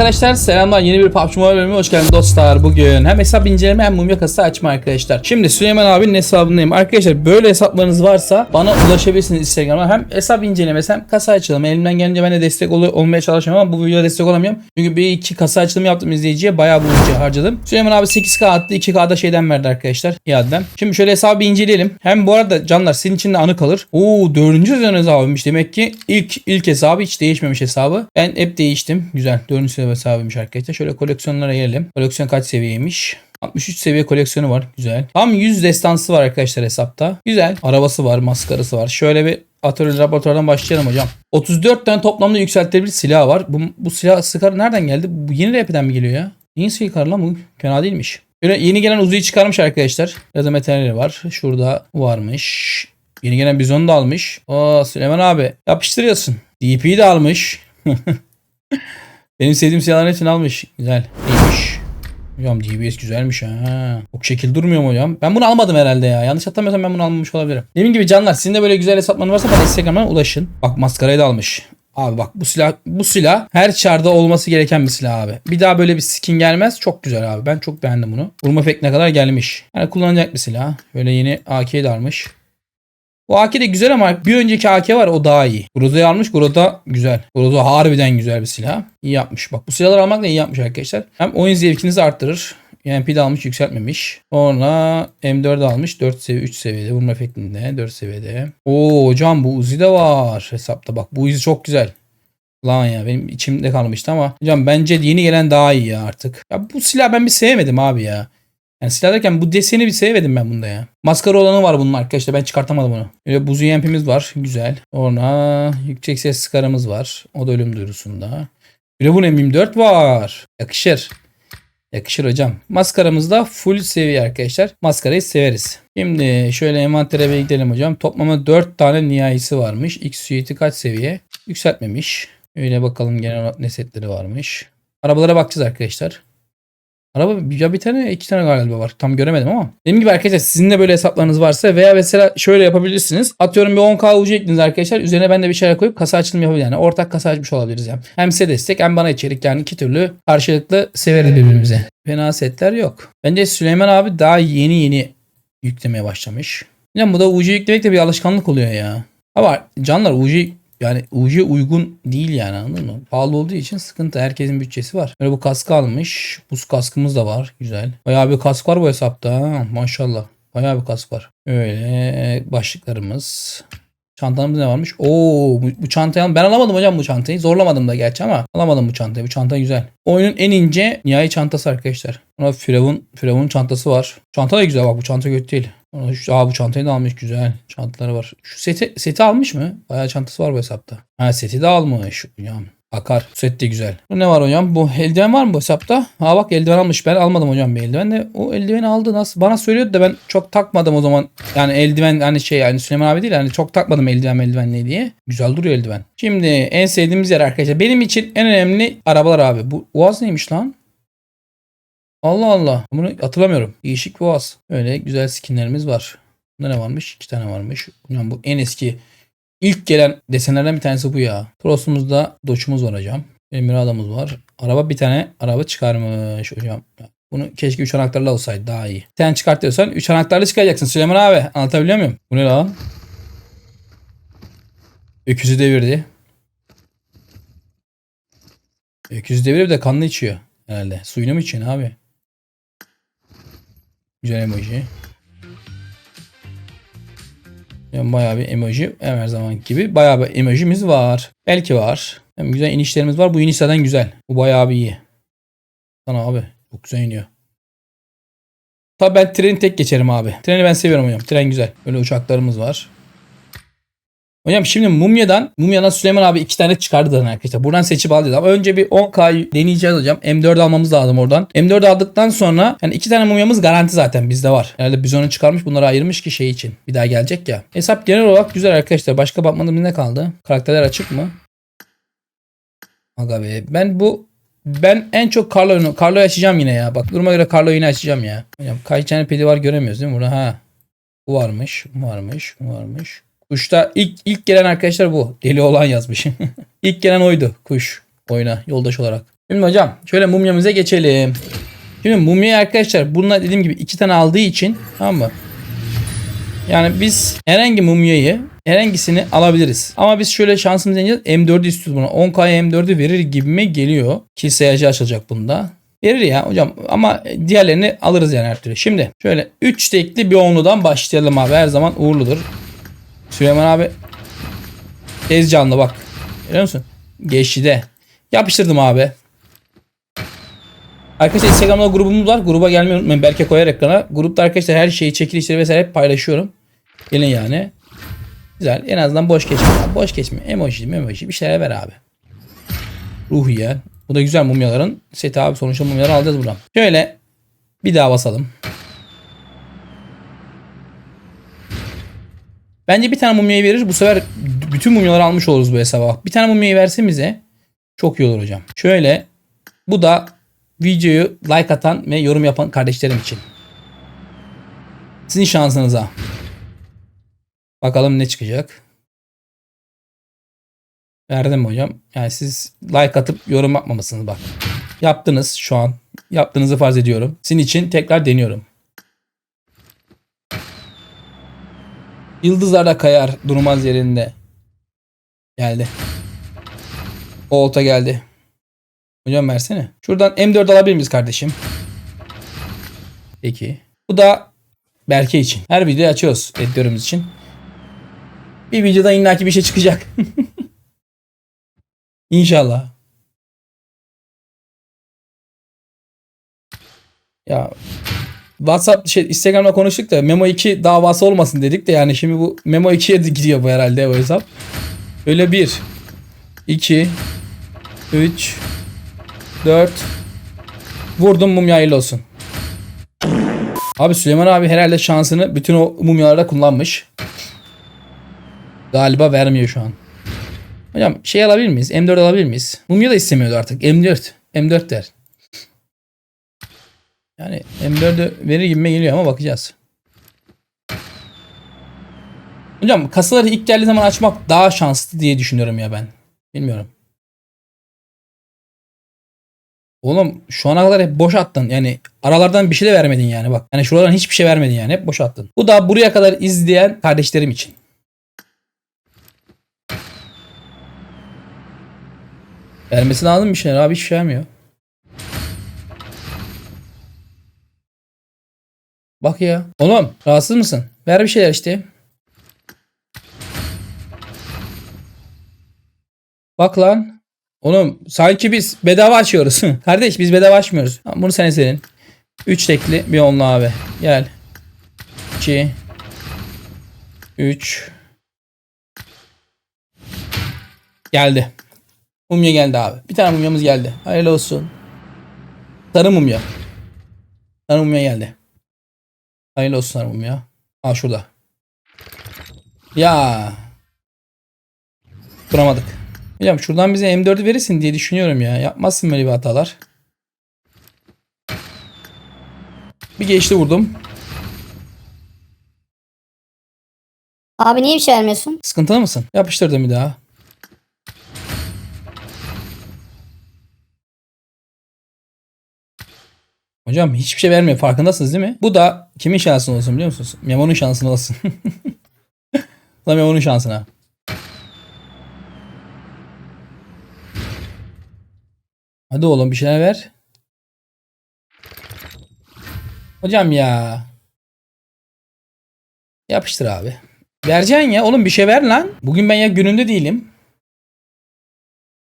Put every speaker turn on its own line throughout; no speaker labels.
Arkadaşlar selamlar. Yeni bir PUBG Mobile bölümüne hoş geldiniz dostlar. Bugün hem hesap inceleme hem mumya kasası açma arkadaşlar. Şimdi Süleyman abinin hesabındayım. Arkadaşlar böyle hesaplarınız varsa bana ulaşabilirsiniz Instagram'a. Hem hesap incelemesi hem kasa açılımı. Elimden gelince ben de destek ol- olmaya çalışıyorum ama bu videoda destek olamıyorum. Çünkü bir iki kasa açılımı yaptım izleyiciye. Bayağı bu bütçe harcadım. Süleyman abi 8k attı 2k'da şeyden verdi arkadaşlar. İadeden Şimdi şöyle hesabı inceleyelim. Hem bu arada canlar sizin için de anı kalır. Oo dördüncü sezon hesabıymış demek ki ilk ilk hesabı hiç değişmemiş hesabı. Ben hep değiştim. Güzel. Dördüncü sezon hesabıymış arkadaşlar şöyle koleksiyonlara gelelim Koleksiyon kaç seviyeymiş 63 seviye koleksiyonu var. Güzel. Tam 100 destansı var arkadaşlar hesapta. Güzel. Arabası var, maskarası var. Şöyle bir atölye laboratuvardan başlayalım hocam. 34 tane toplamda yükseltilebilir silah var. Bu, bu silah sıkar nereden geldi? Bu yeni RP'den mi geliyor ya? Yeni sıkar lan bu. Fena değilmiş. Böyle yeni gelen Uzi'yi çıkarmış arkadaşlar. Biraz da materyali var. Şurada varmış. Yeni gelen bizonu da almış. Aa Süleyman abi yapıştırıyorsun. DP'yi de almış. Benim sevdiğim silahların hepsini almış. Güzel. İyiymiş. Hocam DBS güzelmiş ha. Çok şekil durmuyor mu hocam? Ben bunu almadım herhalde ya. Yanlış hatırlamıyorsam ben bunu almamış olabilirim. Dediğim gibi canlar sizin de böyle güzel hesaplarınız varsa bana Instagram'dan ulaşın. Bak maskarayı da almış. Abi bak bu silah bu silah her çarda olması gereken bir silah abi. Bir daha böyle bir skin gelmez. Çok güzel abi. Ben çok beğendim bunu. Vurma efektine kadar gelmiş. Yani kullanacak bir silah. Böyle yeni AK'yi de Bu AK de güzel ama bir önceki AK var o daha iyi. Groza'yı almış. Groza güzel. Groza harbiden güzel bir silah. İyi yapmış. Bak bu silahları almak da iyi yapmış arkadaşlar. Hem oyun zevkinizi arttırır. UMP de almış yükseltmemiş. Sonra M4 almış 4 seviye 3 seviyede vurma efektinde 4 seviyede. Oo hocam bu Uzi de var hesapta bak bu Uzi çok güzel. Lan ya benim içimde kalmıştı ama hocam bence yeni gelen daha iyi ya artık. Ya bu silah ben bir sevmedim abi ya. Yani silah derken bu deseni bir sevmedim ben bunda ya. Maskara olanı var bunun arkadaşlar ben çıkartamadım onu. Böyle buzu yempimiz var güzel. Sonra yüksek ses sıkarımız var. O da ölüm duyurusunda. De bunun M24 var. Yakışır. Yakışır hocam. Maskaramız da full seviye arkadaşlar. Maskarayı severiz. Şimdi şöyle envantere bir gidelim hocam. Toplamda 4 tane nihayesi varmış. X suite'i kaç seviye? Yükseltmemiş. Öyle bakalım genel olarak ne setleri varmış. Arabalara bakacağız arkadaşlar. Araba ya bir tane iki tane galiba var. Tam göremedim ama. Dediğim gibi arkadaşlar sizin de böyle hesaplarınız varsa veya mesela şöyle yapabilirsiniz. Atıyorum bir 10k ucu eklediniz arkadaşlar. Üzerine ben de bir şeyler koyup kasa açılımı yapabilir. Yani ortak kasa açmış olabiliriz yani. Hem size destek hem bana içerik. Yani iki türlü karşılıklı severiz birbirimize. Fena setler yok. Bence Süleyman abi daha yeni yeni yüklemeye başlamış. Yani bu da UC yüklemek de bir alışkanlık oluyor ya. Ama canlar UC yani UC uygun değil yani anladın mı? Pahalı olduğu için sıkıntı. Herkesin bütçesi var. Böyle bu kaskı almış. Buz kaskımız da var. Güzel. Bayağı bir kask var bu hesapta. Maşallah. Bayağı bir kask var. Öyle başlıklarımız. Çantamız ne varmış? Oo bu, bu çantayı ben alamadım hocam bu çantayı. Zorlamadım da gerçi ama alamadım bu çantayı. Bu çanta güzel. Oyunun en ince nihai çantası arkadaşlar. Buna Firavun Firavun çantası var. Çanta da güzel bak bu çanta kötü değil. Ona Aa bu çantayı da almış güzel. Çantaları var. Şu seti, seti almış mı? Bayağı çantası var bu hesapta. Ha seti de almış. Hocam. Akar. Bu set de güzel. Ne var hocam? Bu eldiven var mı bu hesapta? Ha bak eldiven almış. Ben almadım hocam bir eldiven de. O eldiveni aldı nasıl? Bana söylüyordu da ben çok takmadım o zaman. Yani eldiven hani şey yani Süleyman abi değil hani çok takmadım eldiven eldiven ne diye. Güzel duruyor eldiven. Şimdi en sevdiğimiz yer arkadaşlar. Benim için en önemli arabalar abi. Bu Uaz neymiş lan? Allah Allah. Bunu hatırlamıyorum. Değişik Uaz. Öyle güzel skinlerimiz var. Bunda ne varmış? İki tane varmış. Hocam bu en eski ilk gelen desenlerden bir tanesi bu ya. Prosumuzda doçumuz var hocam. Emiradamız var. Araba bir tane araba çıkarmış hocam. Bunu keşke 3 anahtarlı olsaydı daha iyi. Sen çıkartıyorsan 3 anahtarlı çıkacaksın Süleyman abi. Anlatabiliyor muyum? Bu ne lan? Öküzü devirdi. Öküzü devirip de kanlı içiyor herhalde. Suyunu mu içiyorsun abi? Güzel emoji. Yani bayağı bir emoji her zaman gibi bayağı bir emojimiz var. Belki var. Hem güzel inişlerimiz var. Bu iniş zaten güzel. Bu bayağı bir iyi. Sana abi çok güzel iniyor. Tabii ben treni tek geçerim abi. Treni ben seviyorum hocam. Tren güzel. Böyle uçaklarımız var. Hocam şimdi Mumya'dan Mumya'dan Süleyman abi iki tane çıkardı zaten arkadaşlar. Buradan seçip alacağız ama önce bir 10K deneyeceğiz hocam. M4 almamız lazım oradan. M4 aldıktan sonra yani iki tane Mumya'mız garanti zaten bizde var. Herhalde biz onu çıkarmış bunları ayırmış ki şey için. Bir daha gelecek ya. Hesap genel olarak güzel arkadaşlar. Başka bakmadığımız ne kaldı? Karakterler açık mı? Aga be. Ben bu ben en çok Carlo'yu Carlo'yu açacağım yine ya. Bak duruma göre Carlo'yu yine açacağım ya. Hocam kaç tane pedi var göremiyoruz değil mi burada? Ha. Bu varmış. Bu varmış. Bu varmış. Kuşta ilk ilk gelen arkadaşlar bu. Deli olan yazmış. ilk gelen oydu kuş oyuna yoldaş olarak. Şimdi hocam şöyle mumyamıza geçelim. Şimdi mumyayı arkadaşlar bunlar dediğim gibi iki tane aldığı için tamam mı? Yani biz herhangi mumyayı herhangisini alabiliriz. Ama biz şöyle şansımız deneyeceğiz. M4'ü istiyoruz buna. 10K M4'ü verir gibime geliyor. Ki sayacı açılacak bunda. Verir ya hocam ama diğerlerini alırız yani her türlü. Şimdi şöyle 3 tekli bir onludan başlayalım abi. Her zaman uğurludur. Süleyman abi tez canlı bak. Görüyor musun? Geçti de. Yapıştırdım abi. Arkadaşlar Instagram'da grubumuz var. Gruba gelmeyi unutmayın. Belki koyar ekrana. Grupta arkadaşlar her şeyi çekilişleri vesaire hep paylaşıyorum. Gelin yani. Güzel. En azından boş geçme. Boş geçme. Emoji, emoji bir şeyler ver abi. Ruh yiyen. Bu da güzel mumyaların seti abi. Sonuçta mumyaları alacağız buradan. Şöyle bir daha basalım. Bence bir tane mumyayı verir. Bu sefer bütün mumyaları almış oluruz bu hesaba. Bir tane mumyayı versin bize. Çok iyi olur hocam. Şöyle bu da videoyu like atan ve yorum yapan kardeşlerim için. Sizin şansınıza. Bakalım ne çıkacak. Verdim hocam? Yani siz like atıp yorum yapmamışsınız bak. Yaptınız şu an. Yaptığınızı farz ediyorum. Sizin için tekrar deniyorum. Yıldızlar da kayar durmaz yerinde. Geldi. O olta geldi. Hocam versene. Şuradan M4 alabilir miyiz kardeşim? Peki. Bu da Berke için. Her videoyu açıyoruz editörümüz için. Bir videoda illaki bir şey çıkacak. İnşallah. Ya WhatsApp şey Instagram'da konuştuk da Memo 2 davası olmasın dedik de yani şimdi bu Memo 2'ye gidiyor bu herhalde o hesap. Öyle 1 2 3 4 Vurdum mumya hayırlı olsun. Abi Süleyman abi herhalde şansını bütün o mumyalarda kullanmış. Galiba vermiyor şu an. Hocam şey alabilir miyiz? M4 alabilir miyiz? Mumya da istemiyordu artık. M4. M4 der. Yani M4'ü verir gibime geliyor ama bakacağız. Hocam kasaları ilk geldiği zaman açmak daha şanslı diye düşünüyorum ya ben. Bilmiyorum. Oğlum şu ana kadar hep boş attın. Yani aralardan bir şey de vermedin yani bak. Yani şuralardan hiçbir şey vermedin yani. Hep boş attın. Bu da buraya kadar izleyen kardeşlerim için. Vermesi lazım bir şeyler abi hiçbir şey vermiyor. Bak ya. Oğlum rahatsız mısın? Ver bir şeyler işte. Bak lan. Oğlum sanki biz bedava açıyoruz. Kardeş biz bedava açmıyoruz. Bunu sen senin. 3 tekli bir onlu abi. Gel. 2 3 Geldi. Mumya geldi abi. Bir tane mumyamız geldi. Hayırlı olsun. Sarı mumya. Sarı mumya geldi. Hayırlı olsun sarı mumya. Aa şurada. Ya. Kuramadık. Hocam şuradan bize M4'ü verirsin diye düşünüyorum ya. Yapmazsın böyle bir hatalar. Bir geçti vurdum.
Abi niye bir şey vermiyorsun?
Sıkıntılı mısın? Yapıştırdım bir daha. Hocam hiçbir şey vermiyor farkındasınız değil mi? Bu da kimin şansına olsun biliyor musunuz? Memo'nun şansına olsun. Bu da Memo'nun şansına. Hadi oğlum bir şeyler ver. Hocam ya. Yapıştır abi. Vereceksin ya oğlum bir şey ver lan. Bugün ben ya gününde değilim.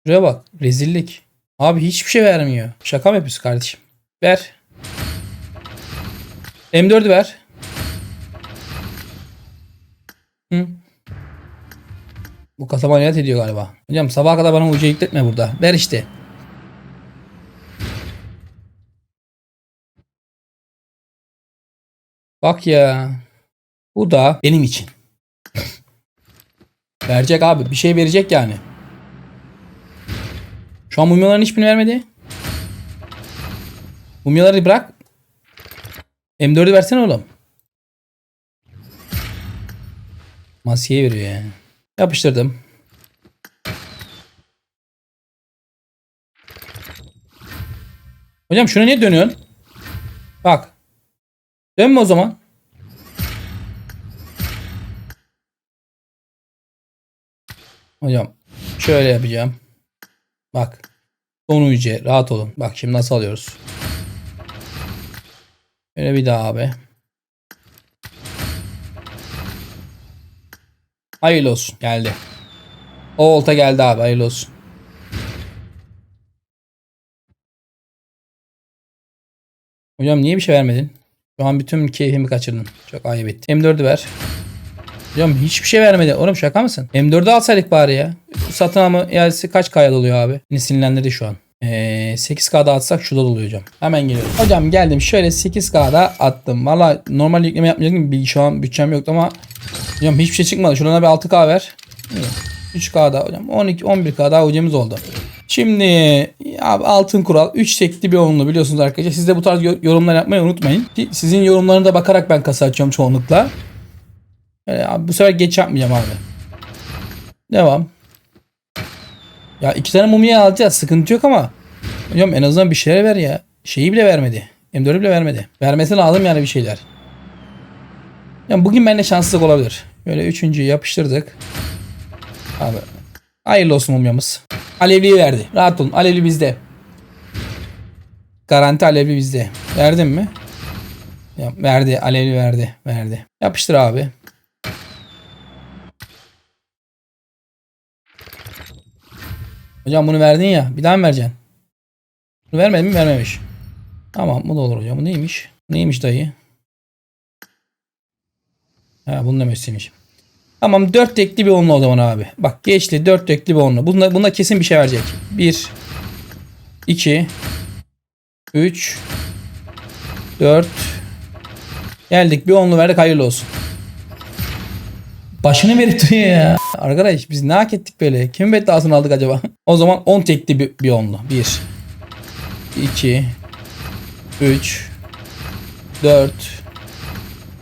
Şuraya bak rezillik. Abi hiçbir şey vermiyor. Şaka mı yapıyorsun kardeşim? Ver. M4'ü ver. Hı. Bu kasaba niyet ediyor galiba. Hocam sabaha kadar bana ucu yükletme burada. Ver işte. Bak ya. Bu da benim için. Verecek abi. Bir şey verecek yani. Şu an mumyaların hiçbirini vermedi. Mumyaları bırak. M4'ü versene oğlum. Maskeyi veriyor yani. Yapıştırdım. Hocam şuna niye dönüyorsun? Bak. Dönme o zaman. Hocam şöyle yapacağım. Bak. Son uyucu rahat olun. Bak şimdi nasıl alıyoruz. Şöyle bir daha abi. Hayırlı olsun. Geldi. O olta geldi abi. Hayırlı olsun. Hocam niye bir şey vermedin? Şu an bütün keyfimi kaçırdın. Çok ayıp ettin. M4'ü ver. Hocam hiçbir şey vermedi. Oğlum şaka mısın? M4'ü alsaydık bari ya. Satın alma iadesi kaç K'ya doluyor abi? Beni sinirlendirdi şu an. Ee, 8K'da atsak şurada doluyor hocam. Hemen geliyorum. Hocam geldim şöyle 8K'da attım. Valla normal yükleme yapmayacaktım. Bir- Şu an bütçem yoktu ama hocam hiçbir şey çıkmadı. Şuradan bir 6K ver. İyi. 3K'da hocam 12 11K daha hocamız oldu. Şimdi abi altın kural 3 tekli bir onlu biliyorsunuz arkadaşlar. Siz de bu tarz yo- yorumlar yapmayı unutmayın. Sizin yorumlarına da bakarak ben kasa açıyorum çoğunlukla. Öyle abi, bu sefer geç yapmayacağım abi. Devam. Ya iki tane mumya alacağız. Sıkıntı yok ama. Hocam en azından bir şeyler ver ya. Şeyi bile vermedi. M4'ü bile vermedi. Vermesi lazım yani bir şeyler. Yani bugün bende şanssızlık olabilir. Böyle üçüncüyü yapıştırdık. Abi. Hayırlı olsun mumyamız. Alevliyi verdi. Rahat olun. Alevli bizde. Garanti alevli bizde. Verdin mi? Ya, verdi. Alevli verdi. Verdi. Yapıştır abi. Hocam bunu verdin ya. Bir daha mı vereceksin? Bunu vermedin mi? Vermemiş. Tamam bu da olur hocam. Bu neymiş? Neymiş dayı? Ha bunun demesiymiş. Tamam 4 tekli bir onlu o zaman abi. Bak geçti 4 tekli bir onlu. Bunda, bunda kesin bir şey verecek. 1 2 3 4 Geldik bir onlu verdik hayırlı olsun. Başını verip duruyor ya. Arkadaş biz ne hak ettik böyle? Kimin bedduasını aldık acaba? O zaman 10 tekli bir, bir onlu. 1 2 3 4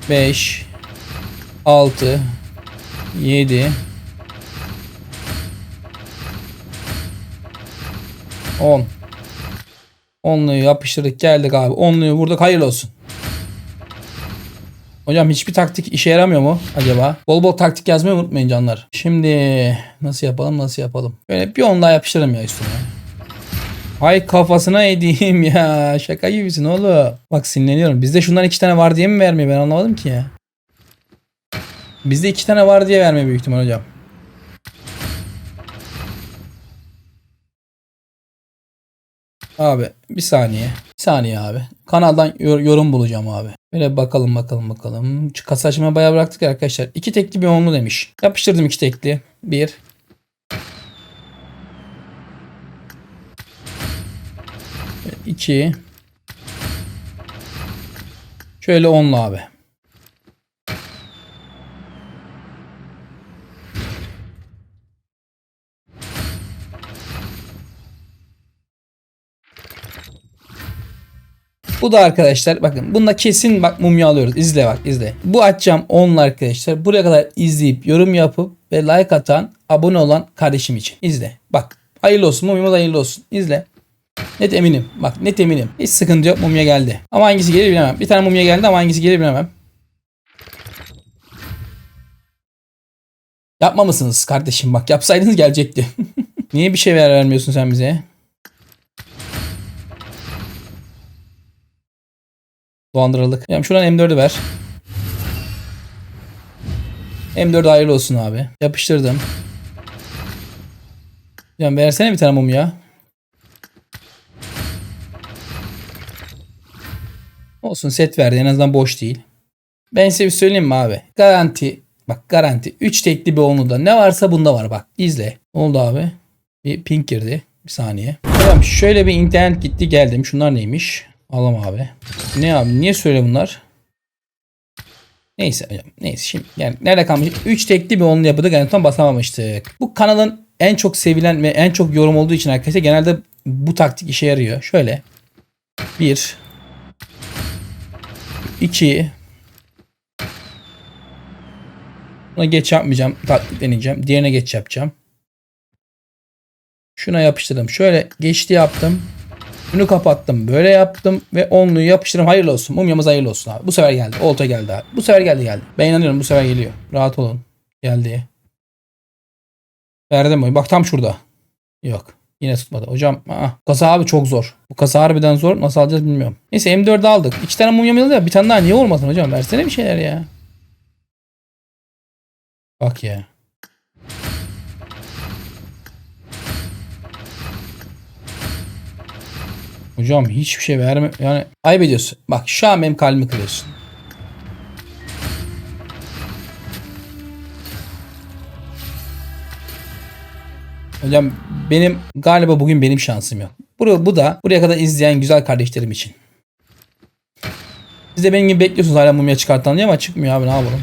5 6 7 10 Onluyu yapıştırdık geldik abi. Onluyu vurduk hayırlı olsun. Hocam hiçbir taktik işe yaramıyor mu acaba? Bol bol taktik yazmayı unutmayın canlar. Şimdi nasıl yapalım nasıl yapalım? Böyle bir on daha yapıştıralım ya üstüne. Hay kafasına edeyim ya. Şaka gibisin oğlum. Bak sinirleniyorum. Bizde şundan iki tane var diye mi vermiyor ben anlamadım ki ya. Bizde iki tane var diye vermiyor büyük ihtimal hocam. Abi bir saniye. Bir saniye abi. Kanaldan yor- yorum bulacağım abi. Böyle bakalım bakalım bakalım. Kasa açmaya bayağı bıraktık arkadaşlar. İki tekli bir onlu demiş. Yapıştırdım iki tekli. Bir. İki. Şöyle onlu abi. Bu da arkadaşlar bakın bunda kesin bak mumya alıyoruz. İzle bak izle. Bu açacağım onunla arkadaşlar. Buraya kadar izleyip yorum yapıp ve like atan abone olan kardeşim için. İzle. Bak hayırlı olsun mumyamız hayırlı olsun. İzle. Net eminim. Bak net eminim. Hiç sıkıntı yok mumya geldi. Ama hangisi gelir bilemem. Bir tane mumya geldi ama hangisi gelir bilemem. Yapmamışsınız kardeşim bak yapsaydınız gelecekti. Niye bir şey ver vermiyorsun sen bize? Dolandırıldık. Yani şuradan M4'ü ver. M4 hayırlı olsun abi. Yapıştırdım. Yani versene bir tane mum ya. Olsun set verdi en azından boş değil. Ben size bir söyleyeyim mi abi? Garanti. Bak garanti. 3 tekli bir onu da. Ne varsa bunda var bak. izle. Ne oldu abi? Bir pink girdi. Bir saniye. Tamam şöyle bir internet gitti geldim. Şunlar neymiş? Alam abi. Ne abi? Niye söyle bunlar? Neyse hocam. Neyse şimdi yani nerede kalmış? 3 tekli bir onlu yapıda garanton basamamıştık. Bu kanalın en çok sevilen ve en çok yorum olduğu için arkadaşlar genelde bu taktik işe yarıyor. Şöyle. 1 2 Buna geç yapmayacağım. Taktik deneyeceğim. Diğerine geç yapacağım. Şuna yapıştırdım. Şöyle geçti yaptım. Bunu kapattım. Böyle yaptım ve onluyu yapıştırdım. Hayırlı olsun. Mumyamız hayırlı olsun abi. Bu sefer geldi. Olta geldi abi. Bu sefer geldi geldi. Ben inanıyorum bu sefer geliyor. Rahat olun. Geldi. Verdim mi? Bak tam şurada. Yok. Yine tutmadı. Hocam aa, kasa abi çok zor. Bu kasa harbiden zor. Nasıl alacağız bilmiyorum. Neyse M4'ü aldık. İki tane mumyamız aldı ya. Bir tane daha niye olmasın hocam? Versene bir şeyler ya. Bak ya. Hocam hiçbir şey verme. Yani ayıp ediyorsun. Bak şu an benim kalbimi kırıyorsun. Hocam benim galiba bugün benim şansım yok. Bu, bu da buraya kadar izleyen güzel kardeşlerim için. Siz de benim gibi bekliyorsunuz hala mumya çıkartan diye ama çıkmıyor abi ne yapalım.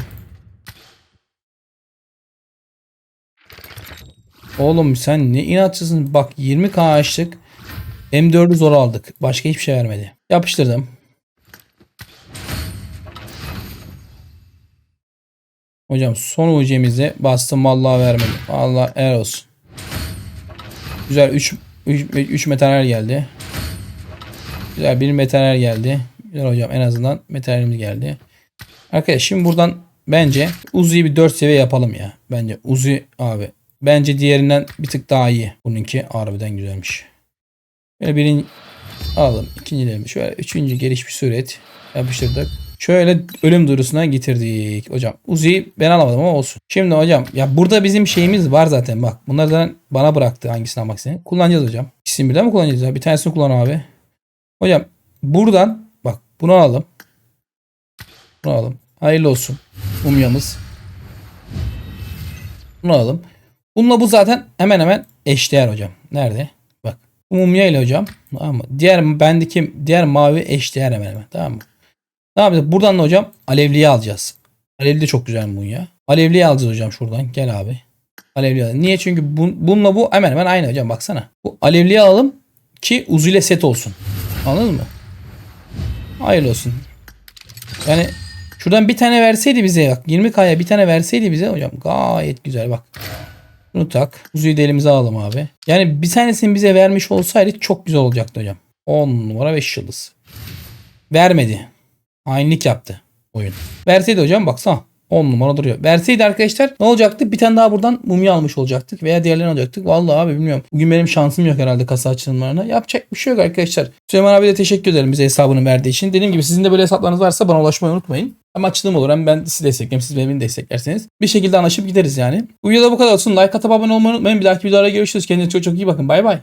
Oğlum sen ne inatçısın. Bak 20k açtık. M4'ü zor aldık. Başka hiçbir şey vermedi. Yapıştırdım. Hocam son UC'mizi bastım vallahi vermedi. Allah er olsun. Güzel 3 3 materyal geldi. Güzel bir materyal geldi. Güzel hocam en azından materyalimiz geldi. Arkadaşlar şimdi buradan bence Uzi'yi bir 4 seviye yapalım ya. Bence Uzi abi. Bence diğerinden bir tık daha iyi. Bununki harbiden güzelmiş. Böyle birinci alalım. İkincilerini şöyle üçüncü gelişmiş suret yapıştırdık. Şöyle ölüm duyurusuna getirdik hocam. Uzi'yi ben alamadım ama olsun. Şimdi hocam ya burada bizim şeyimiz var zaten bak. Bunlardan bana bıraktı hangisini almak istediğini. Kullanacağız hocam. İkisini birden mi kullanacağız ya? Bir tanesini kullan abi. Hocam buradan bak bunu alalım. Bunu alalım. Hayırlı olsun. Mumyamız. Bunu alalım. Bununla bu zaten hemen hemen eşdeğer hocam. Nerede? Bu mumya ile hocam. Tamam mı? Diğer bendeki diğer mavi eşdeğer hemen hemen. Tamam mı? Ne yapacağız? Buradan da hocam alevliyi alacağız. Alevli de çok güzel mumya. Alevliyi alacağız hocam şuradan. Gel abi. Alevli alalım. Niye? Çünkü bun, bununla bu hemen hemen aynı hocam baksana. Bu alevliyi alalım ki Uzi ile set olsun. Anladın mı? Hayırlı olsun. Yani şuradan bir tane verseydi bize bak 20k'ya bir tane verseydi bize hocam gayet güzel bak. Bunu tak. Uzuyu da elimize alalım abi. Yani bir tanesini bize vermiş olsaydı çok güzel olacaktı hocam. 10 numara 5 yıldız. Vermedi. Hainlik yaptı oyun. Verseydi hocam baksana. 10 numara duruyor. Verseydi arkadaşlar ne olacaktı? Bir tane daha buradan mumya almış olacaktık veya diğerlerini alacaktık. Vallahi abi bilmiyorum. Bugün benim şansım yok herhalde kasa açılımlarına. Yapacak bir şey yok arkadaşlar. Süleyman abi de teşekkür ederim bize hesabını verdiği için. Dediğim gibi sizin de böyle hesaplarınız varsa bana ulaşmayı unutmayın. Hem açılım olur hem ben sizi desteklerim. Siz beni desteklerseniz. Bir şekilde anlaşıp gideriz yani. Bu videoda bu kadar olsun. Like atıp abone olmayı unutmayın. Bir dahaki videoda görüşürüz. Kendinize çok çok iyi bakın. Bay bay.